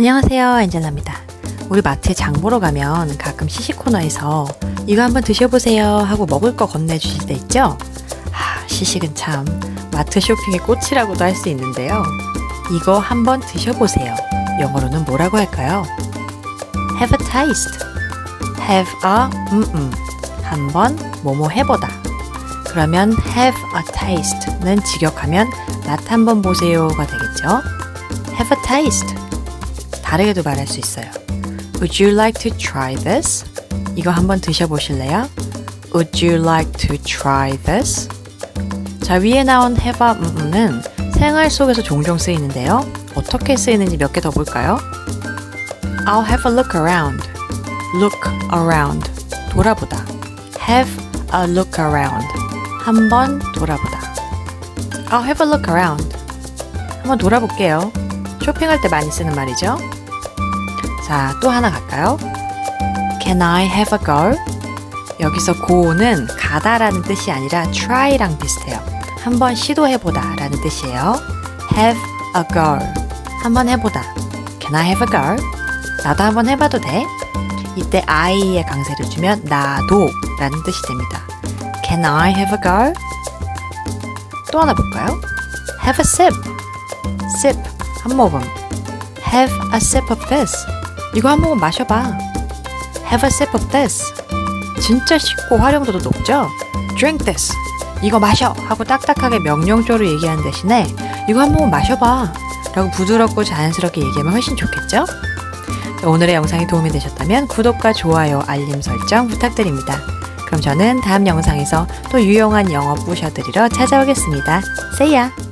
안녕하세요, 엔젤라입니다. 우리 마트에 장 보러 가면 가끔 시식 코너에서 이거 한번 드셔보세요 하고 먹을 거 건네주실 때 있죠? 아, 시식은 참 마트 쇼핑의 꽃이라고도 할 수 있는데요. 이거 한번 드셔보세요. 영어로는 뭐라고 할까요? Have a taste. Have a 음음. 한번 뭐뭐 해보다. 그러면 have a taste는 직역하면 맛 한번 보세요가 되겠죠? Have a taste. 다르게도 말할 수 있어요. Would you like to try this? 이거 한번 드셔보실래요? Would you like to try this? 자, 위에 나온 a 음음은 생활 속에서 종종 쓰이는데요. 어떻게 쓰이는지 몇 개 더 볼까요? I'll have a look around. Look around. 돌아보다. Have a look around. 한번 돌아보다. I'll have a look around. 한번 돌아볼게요. 쇼핑할 때 많이 쓰는 말이죠. 자, 또 하나 갈까요? Can I have a go? 여기서 go는 가다라는 뜻이 아니라 try랑 비슷해요. 한번 시도해보다 라는 뜻이에요. have a go. 한번 해보다. Can I have a go? 나도 한번 해봐도 돼? 이때 I에 강세를 주면 나도 라는 뜻이 됩니다. Can I have a go? 또 하나 볼까요? Have a sip. sip. 한 모금. Have a sip of this. 이거 한 모금 마셔봐. Have a sip of this. 진짜 쉽고 활용도도 높죠? Drink this. 이거 마셔! 하고 딱딱하게 명령조로 얘기하는 대신에 이거 한 모금 마셔봐. 라고 부드럽고 자연스럽게 얘기하면 훨씬 좋겠죠? 자, 오늘의 영상이 도움이 되셨다면 구독과 좋아요, 알림 설정 부탁드립니다. 그럼 저는 다음 영상에서 또 유용한 영어 부셔드리러 찾아오겠습니다. Ya!